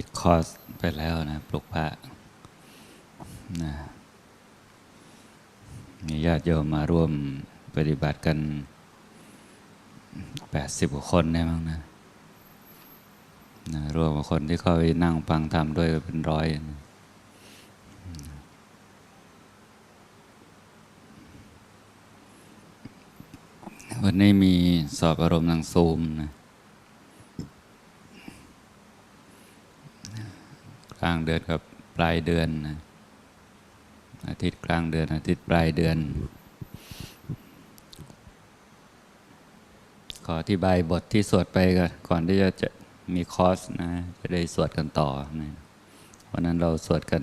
ปิดคอร์สไปแล้วนะปลุกพระนะมีญาติโยมมาร่วมปฏิบัติกันแปดสิบกว่าคนได้มั้งนะนะรวมกับคนที่เข้าไปนั่งฟังธรรมด้วยเป็นร้อยนะวันนี้มีสอบอารมณ์ทางซูมนะ กลางเดือนกับปลายเดือนนะอาทิตย์กลางเดือน อาทิตย์ปลายเดือน ขออธิบายบทที่สวดไปก่อนที่จะจะมีคอร์สนะจะได้สวดกันต่อนะวันนั้นเราสวดกัน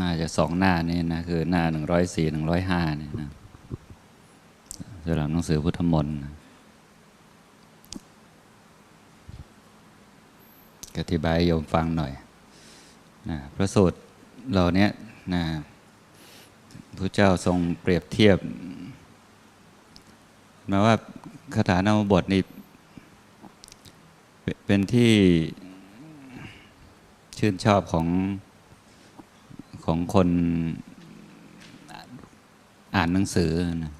น่าจะสองหน้านี่นะ คือหน้าหนึ่งร้อยสี่หนึ่งร้อยห้านี่นะสำหรับหนังสือพุทธมนต์นะ อธิบายโยมฟังหน่อยนะพระสูตรเหล่านี้นะพระเจ้าทรงเปรียบเทียบมาว่าคาถานามบทนี่เป็นที่ชื่นชอบของของคนอ่านหนังสือนะ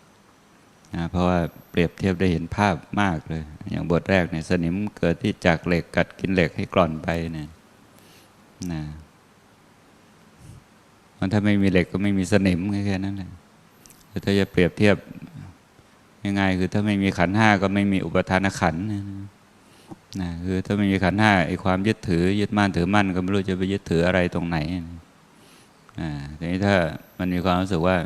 นะเพราะว่าเปรียบเทียบได้เห็นภาพมากเลย อย่างบทแรกเนี่ยสนิมเกิดที่จากเหล็กกัดกินเหล็กให้กร่อนไปเนี่ยนะมันถ้าไม่มีเหล็กก็ไม่มีสนิมแค่นั้นแหละถ้าจะเปรียบเทียบง่ายๆคือถ้าไม่มีขันห้าก็ไม่มีอุปทานขันนะนะคือถ้าไม่มีขันห้าไอ้ความยึดถือ ยึดมั่นถือมั่นก็ไม่รู้จะไปยึดถืออะไรตรงไหนนะทีนี้ถ้ามันมีความรู้สึกว่า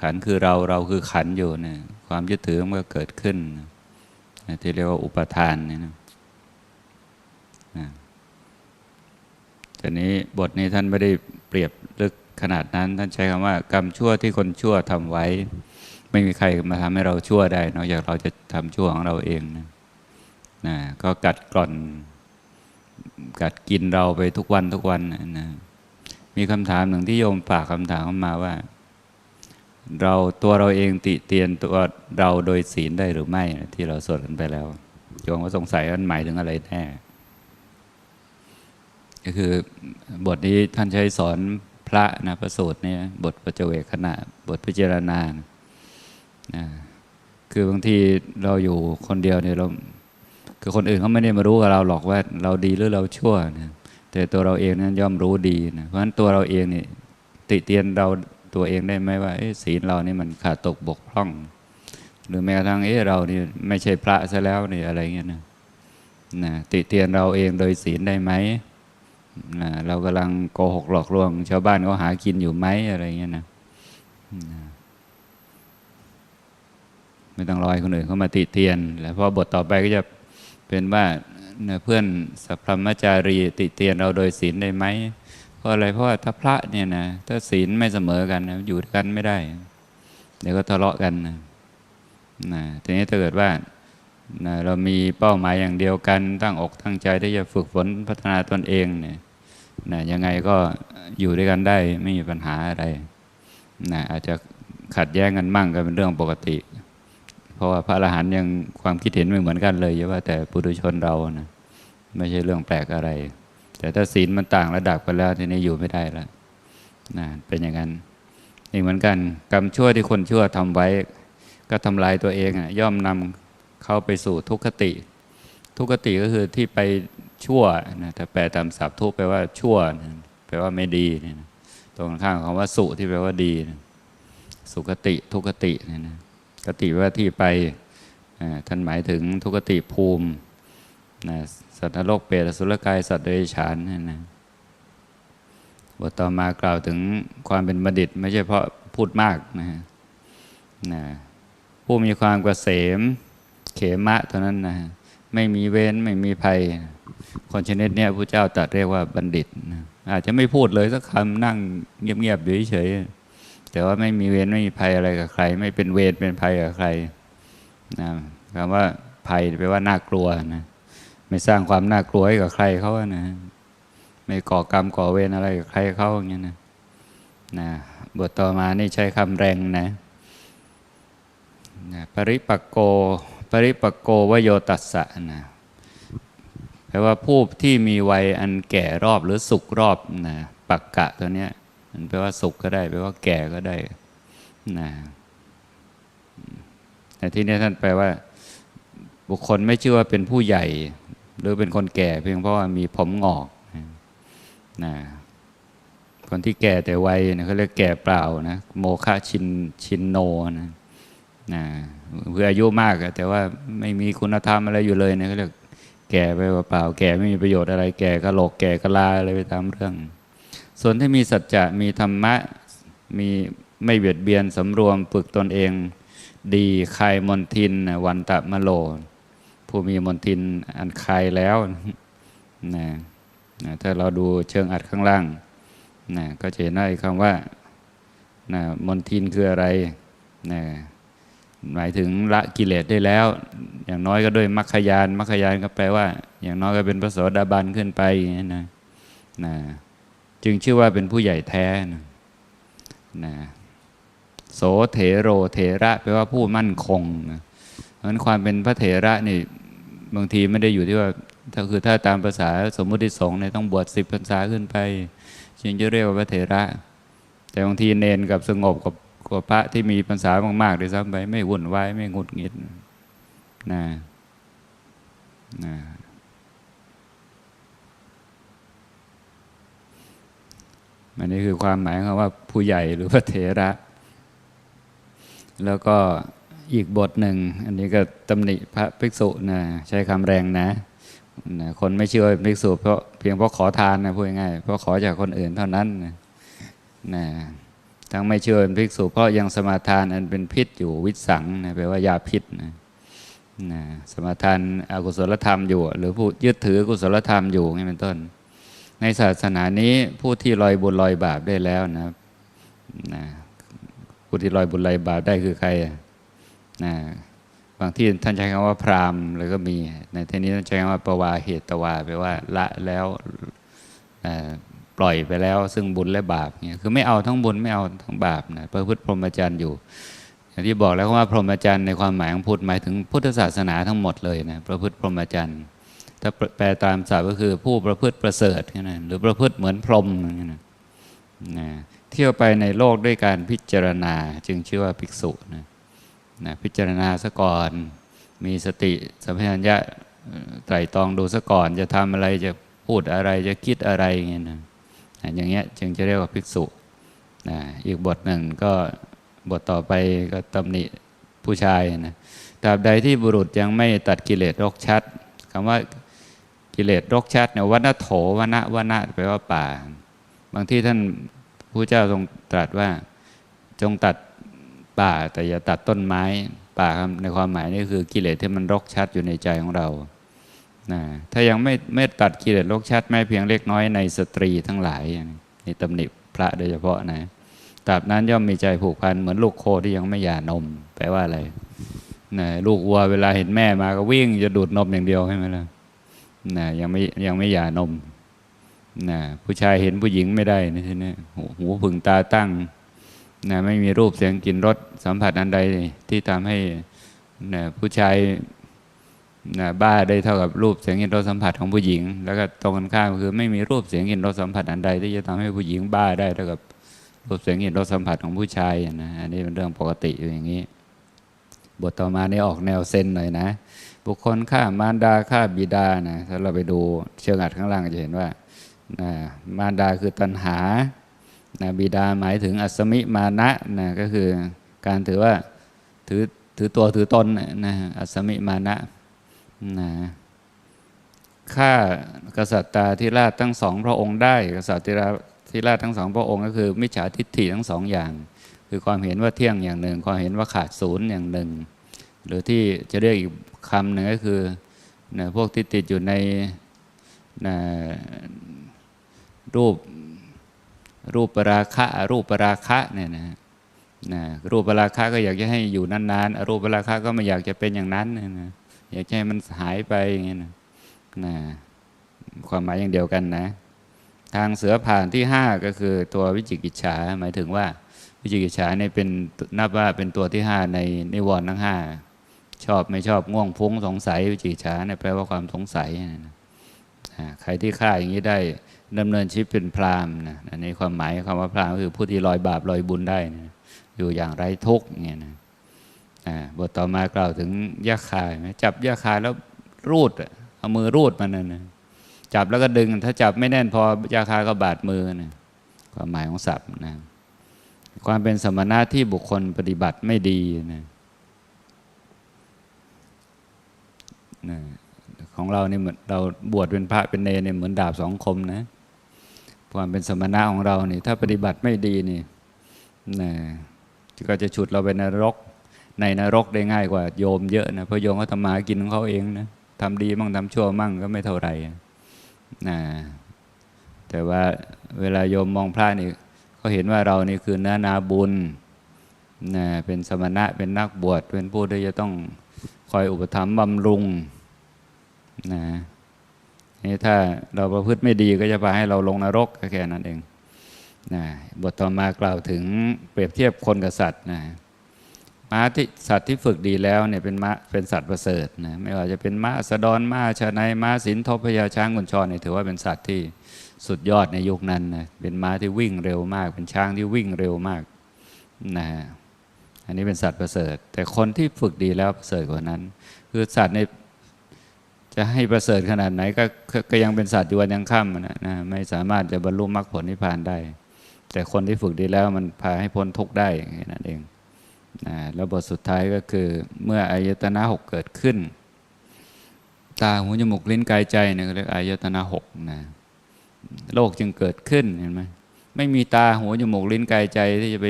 ขันคือเราเราคือขันอยู่เนี่ยความยึดถือมันก็เกิดขึ้นนะที่เรียกว่าอุปทานนี่นะทีนี้บทนี้ท่านไม่ได้เปรียบลึกขนาดนั้น ท่านใช้คำว่ากรรมชั่วที่คนชั่วทำไว้ ไม่มีใครมาทำให้เราชั่วได้นอกจากเราจะทำชั่วของเราเองนะนะก็กัดกร่อน กัดกินเราไปทุกวันทุกวันนะมีคำถามหนึ่งที่โยมฝากคำถามเข้ามาว่า เราตัวเราเองติเตียนตัวเราโดยศีลได้หรือไม่ที่เราสวดกันไปแล้วโยมก็สงสัยว่าหมายถึงอะไรแน่ก็คือบทนี้ท่านใช้สอนพระนะพระสูตรเนี่ยบทปัจเจเวคขณะ บทพิจารณานะคือบางทีเราอยู่คนเดียวเนี่ยเราคือคนอื่นเขาไม่ได้มารู้กับเราหรอกว่าเราดีหรือเราชั่วนะแต่ตัวเราเองนั้นย่อมรู้ดีนะเพราะฉะนั้นตัวเราเองนี่ติเตียนเรา ตัวเองได้ไหมว่าศีลเรานี่มันขาดตกบกพร่อง หรือแม้กระทั่งเออเรานี่ไม่ใช่พระซะแล้วนี่อะไรเงี้ยนะนะติเตียนเราเองโดยศีลได้ไหมนะเรากำลังโกหกหลอกลวง ชาวบ้านเขาหากินอยู่ไหมอะไรเงี้ยนะไม่ต้องรอให้คนอื่นเขามาติเตียน แล้วพอบทต่อไปก็จะเป็นว่าเพื่อนสัพพมจารีติเตียนเราโดยศีลได้ไหม เพราะอะไรเพราะว่าถ้าพระเนี่ยนะถ้าศีลไม่เสมอกันนะอยู่กันไม่ได้ เดี๋ยวก็ทะเลาะกันนะนะทีนี้ถ้าเกิดว่านะเรามีเป้าหมายอย่างเดียวกัน ตั้งอกตั้งใจที่จะฝึกฝนพัฒนาตนเองเนี่ยนะยังไงก็อยู่ด้วยกันได้ไม่มีปัญหาอะไรนะอาจจะขัดแย้งกันมั่งก็เป็นเรื่องปกติ เพราะว่าพระอรหันต์ยังความคิดเห็นไม่เหมือนกันเลยอย่าว่าแต่ปุถุชนเรานะไม่ใช่เรื่องแปลกอะไร แต่ถ้าศีลมันต่างระดับกันแล้วทีนี้อยู่ไม่ได้แล้วนะเป็นอย่างนั้นนี่เหมือนกัน กรรมชั่วที่คนชั่วทำไว้ ก็ทำลายตัวเองอะย่อมนำเข้าไปสู่ทุกขติ ทุกขติก็คือที่ไปชั่วนะถ้าแปลตามศัพท์ทุกแปลว่าชั่วแปลว่าไม่ดีนะตรงข้างของว่าสุที่แปลว่าดีนะสุขติทุกตินะนะกติว่าที่ไปท่านหมายถึงทุกติภูมิ นะสัตว์นรกเปรตสุรกาย สัตว์เดรัจฉานนะนะบทต่อมากล่าวถึงความเป็นบัณฑิต ไม่ใช่เพราะพูดมากนะนะผู้มีความกเกษมเขมะเท่านั้นนะไม่มีเว้นไม่มีภัย คนชนิดนี้พระเจ้าตรัสเรียกว่าบัณฑิตนะอาจจะไม่พูดเลยสักคำนั่งเงียบๆอยู่เฉยแต่ว่าไม่มีเวรไม่มีภัยอะไรกับใคร ไม่เป็นเวรเป็นภัยกับใครนะคำว่าภัยแปลว่าน่ากลัวนะ ไม่สร้างความน่ากลัวให้กับใครเขานะ ไม่ก่อกรรมก่อเวรอะไรกับใครเขาอย่างเงี้ยนะนะบทต่อมานี่ใช้คำแรงนะนะปริปักโก ปริปักโกวโยตัสสะนะแปลว่าผู้ที่มีวัยอันแก่รอบหรือสุกรอบนะปักกะตัวเนี้ยมันแปลว่าสุกก็ได้แปลว่าแก่ก็ได้นะแต่ที่นี้ท่านแปลว่า บุคคลไม่ชื่อว่าเป็นผู้ใหญ่ หรือเป็นคนแก่เพียงเพราะว่ามีผมงอกนะคนที่แก่แต่วัยนะเขาเรียกแก่เปล่านะโมฆะชินชินโนนะนะเพื่ออายุมากแต่ว่าไม่มีคุณธรรมอะไรอยู่เลยนะเขาเรียกแก่ไปเปล่าแก่ไม่มีประโยชน์อะไรแก่กะโหลกแก่กะลาอะไรไปตามเรื่อง ส่วนที่มีสัจจะมีธรรมะมีไม่เบียดเบียนสำรวมฝึกตนเอง ดีคายมนทินวันตะมะโล ผู้มีมนทินอันคายแล้วนะนะถ้าเราดูเชิงอัดข้างล่างนะก็จะเห็นได้คำว่านะมนทินคืออะไรนะหมายถึงละกิเลสได้แล้ว อย่างน้อยก็ด้วยมัคคยานมัคคยานก็แปลว่า อย่างน้อยก็เป็นพระโสดาบันขึ้นไปอย่างนี้นะนะจึงชื่อว่าเป็นผู้ใหญ่แท้นะนะโสเถโรเถระแปลว่าผู้มั่นคงนะ เพราะฉะนั้นความเป็นพระเถระนี่บางทีไม่ได้อยู่ที่ว่าถ้าคือถ้าตามภาษาสมมุติสงฆ์เนี่ยต้องบวชสิบพรรษาขึ้นไปจึงจะเรียกว่าพระเถระ แต่บางทีเนนกับสงบกับกับพระที่มีพรรษามากๆด้วยซ้ำไปไม่วุ่นวายไม่หงุดหงิดนะนะอันนี้คือความหมายของว่าผู้ใหญ่หรือพระเถระ แล้วก็ อีกบทหนึ่ง อันนี้ก็ตำหนิพระภิกษุนะใช้คำแรงนะนะคนไม่เชื่อภิกษุเพราะเพียงเพราะขอทานนะพูดง่ายเพราะขอจากคนอื่นเท่านั้นนะนะทั้งไม่เชื่อเป็นภิกษุเพราะยังสมาทานอันเป็นพิษอยู่วิสังนะแปลว่ายาพิษนะนะสมาทานอากุศลธรรมอยู่ หรือผู้ยึดถือกุศลธรรมอยู่นี่เป็นต้น ในศาสนานี้ผู้ที่ลอยบุญลอยบาปได้แล้วนะนะผู้ที่ลอยบุญลอยบาปได้คือใคร นะบางที่ท่านใช้คำว่าพรามเลยก็มีในที่นี้ท่านใช้คำว่าปวาเหตวาแปลว่าละแล้วปล่อยไปแล้ว ซึ่งบุญและบาปเนี่ยคือไม่เอาทั้งบุญไม่เอาทั้งบาปนะประพฤติพรหมจรรย์อยู่อย่างที่บอกแล้วว่าพรหมจรรย์ในความหมายของพุทธหมายถึงพุทธศาสนาทั้งหมดเลยนะประพฤติพรหมจรรย์ถ้าแปลตามศัพท์ก็คือผู้ประพฤติประเสริฐนะหรือประพฤติเหมือนพรหมนะนะเที่ยวไปในโลกด้วยการพิจารณาจึงชื่อว่าภิกษุนะ นะพิจารณาซะก่อน มีสติสัมปชัญญะไตรตรองดูซะก่อน จะทำอะไรจะพูดอะไรจะคิดอะไรเงี้ยนะอย่างเงี้ยจึงจะเรียกว่าภิกษุนะอีกบทหนึ่งก็บทต่อไปก็ตำหนิผู้ชายนะตราบใดที่บุรุษยังไม่ตัดกิเลสรกชัดคำว่ากิเลสรกชัดเนี่ยวัณโถวัณวัณแปลว่าป่า บางที่ท่านผู้เจ้าทรงตรัสว่าจงตัด ป่า แต่อย่าตัดต้นไม้ป่าครับในความหมายนี่คือกิเลสที่มันรกชัดอยู่ในใจของเรานะถ้ายังไม่ไม่ตัดกิเลสรกชัดแม้เพียงเล็กน้อยในสตรีทั้งหลายในตำหนิพระโดยเฉพาะนะตราบนั้นย่อมมีใจผูกพันเหมือนลูกโคที่ยังไม่หย่านม แปลว่าอะไรนะลูกวัวเวลาเห็นแม่มาก็วิ่งจะดูดนมอย่างเดียวใช่ไหมล่ะนะยังไม่ยังไม่หย่านมนะผู้ชายเห็นผู้หญิงไม่ได้นะทีนี้หูผึ่งตาตั้ง นะไม่มีรูปเสียงกลิ่นรสสัมผัสอันใดที่ทำให้นะผู้ชายนะบ้าได้เท่ากับรูปเสียงกลิ่นรสสัมผัสของผู้หญิง แล้วก็ตรงกันข้ามคือไม่มีรูปเสียงกลิ่นรสสัมผัสอันใด ที่จะทำให้ผู้หญิงบ้าได้เท่ากับรูปเสียงกลิ่นรสสัมผัสของผู้ชายนะอันนี้เป็นเรื่องปกติอยู่อย่างนี้ บทต่อมานี่ออกแนวเซนหน่อยนะ บุคคลฆ่ามารดาฆ่าบิดานะถ้าเราไปดูเชิงอัดข้างล่างจะเห็นว่านะมารดาคือตัณหา นะบิดาหมายถึงอัศมิมานะนะก็คือการถือว่าถือถือตัวถือตนนะอัศมิมานะนะฆ่ากษัตริย์ตาธิราชทั้งสองพระองค์ได้ กษัตริย์ธิราชทั้งสองพระองค์ก็คือมิจฉาทิฏฐิทั้งสองอย่าง คือความเห็นว่าเที่ยงอย่างหนึ่ง ความเห็นว่าขาดศูนย์อย่างหนึ่ง หรือที่จะเรียกอีกคำหนึ่งก็คือนะพวกที่ติดอยู่ในนะรูป รูปปราคะรูปปราคะเนี่ยนะนะรูปปราคะก็อยากจะให้อยู่นานๆรูปปราคะก็ไม่อยากจะเป็นอย่างนั้นนะอยากให้มันหายไปอย่างเงี้ยนะนะความหมายอย่างเดียวกันนะ ทางเสือผ่านที่ห้าก็คือตัววิจิกิจฉาหมายถึงว่า วิจิกิจฉาเนี่ยเป็นนับว่าเป็นตัวที่ห้าในนิวรณ์ทั้งห้าชอบไม่ชอบง่วงฟุ้งสงสัย วิจิกิจฉาเนี่ยแปลว่าความสงสัยนะ ใครที่ฆ่าอย่างนี้ได้ดำเนินชีวิตเป็นพรามนะอันนี้ความหมายคำว่าพรามก็คือผู้ที่ลอยบาปลอยบุญได้นะอยู่อย่างไร้ทุกข์เงี้ยนะบทต่อมากล่าวถึงยาคายไหมจับยาคายแล้วรูดเอามือรูดมันนะนะจับแล้วก็ดึง ถ้าจับไม่แน่นพอยาคายก็บาดมือนะความหมายของศัพท์นะความเป็นสมณะที่บุคคลปฏิบัติไม่ดีนะนะ ของเราเนี่ยเหมือนเราบวชเป็นพระเป็นเนเนี่ยเหมือนดาบสองคมนะความเป็นสมณะของเราเนี่ยถ้าปฏิบัติไม่ดีนี่นะก็จะฉุดเราไปนรก ในนรกได้ง่ายกว่าโยมเยอะนะเพราะโยมเขาทำมาหากินของเขาเองนะทำดีมั่งทำชั่วมั่งก็ไม่เท่าไหร่นะแต่ว่าเวลาโยมมองพระนี่เขาเห็นว่าเรานี่คือเนื้อนาบุญนะเป็นสมณะเป็นนักบวชเป็นผู้ที่จะต้องคอยอุปถัมภ์บำรุง นะนี่ถ้าเราประพฤติไม่ดีก็จะพาให้เราลงนรกแค่นั้นเองนะบทต่อมากล่าวถึงเปรียบเทียบคนกับสัตว์นะม้าที่สัตว์ที่ฝึกดีแล้วเนี่ยเป็นม้าเป็นสัตว์ประเสริฐนะไม่ว่าจะเป็นม้าอัสดรม้าชาในม้าสินทพญาช้างกุญชรเนี่ยถือว่าเป็นสัตว์ที่สุดยอดในยุคนั้นนะเป็นม้าที่วิ่งเร็วมาก เป็นช้างที่วิ่งเร็วมากนะฮะอันนี้เป็นสัตว์ประเสริฐ แต่คนที่ฝึกดีแล้วประเสริฐกว่านั้น คือสัตว์ใน จะให้ประเสริฐขนาดไหนก็ก็ยังเป็นสัตว์อยู่วันยังค่ำนะนะไม่สามารถจะบรรลุมรรคผลนิพพานได้ แต่คนที่ฝึกดีแล้วมันพาให้พ้นทุกข์ได้แค่นั้นเองนะแล้วบทสุดท้ายก็คือเมื่ออายตนะหกเกิดขึ้น ตาหูจมูกลิ้นกายใจเนี่ยเรียกอายตนะหกนะโลกจึงเกิดขึ้นเห็นไหมไม่มีตาหูจมูกลิ้นกายใจที่จะไป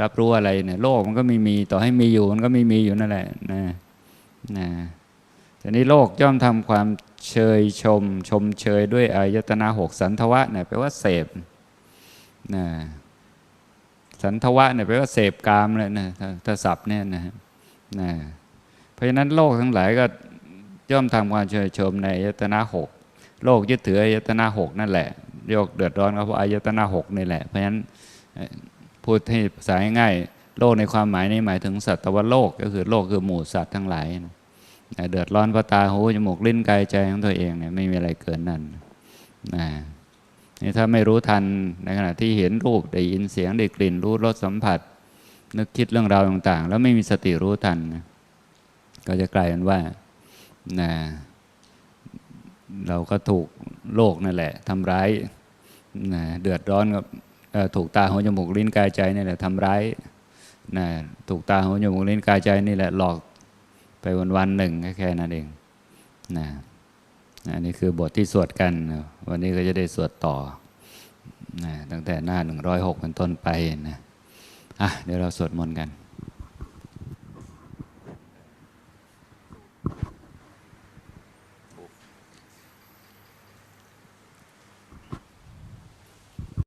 รับรู้อะไรเนี่ยโลกมันก็ไม่มีต่อให้มีอยู่มันก็ไม่มีอยู่นั่นแหละนะนะ แต่นี้โลกย่อมทำความเชยชม ชมเชยด้วยอายตนะหกสันทวะเนี่ยแปลว่าเสพนะสันทวะเนี่ยแปลว่าเสพกามเลยนะถ้าศัพท์เนี่ยนะนะเพราะฉะนั้นโลกทั้งหลายก็ย่อมทำความเฉยชมในอายตนะหกโลกยึดถืออายตนะหกนั่นแหละโยกเดือดร้อนก็เพราะอายตนะหกนี่แหละ เพราะฉะนั้นพูดให้ภาษาง่ายๆโลกในความหมายนี้หมายถึงสัตว์โลกก็คือโลกคือหมู่สัตว์ทั้งหลายนะ เดือดร้อนเพราะตาหูจมูกลิ้นกายใจของตัวเองเนี่ยไม่มีอะไรเกินนั้นนะนี่ถ้าไม่รู้ทันในขณะที่เห็นรูปได้ยินเสียงได้กลิ่นรู้รสสัมผัส นึกคิดเรื่องราวต่าง ๆ แล้วไม่มีสติรู้ทัน ก็จะกลายเป็นว่านะเราก็ถูกโลกนั่นแหละทำร้ายนะเดือดร้อนกับถูกตาหูจมูกลิ้นกายใจนี่แหละทำร้ายนะถูกตาหูจมูกลิ้นกายใจนี่แหละหลอก ไปวันวันหนึ่งแค่นั้นเองนะอันนี้คือบทที่สวดกัน วันนี้ก็จะได้สวดต่อนะตั้งแต่หน้า106เป็นต้นไปนะอะเดี๋ยวเราสวดมนต์กัน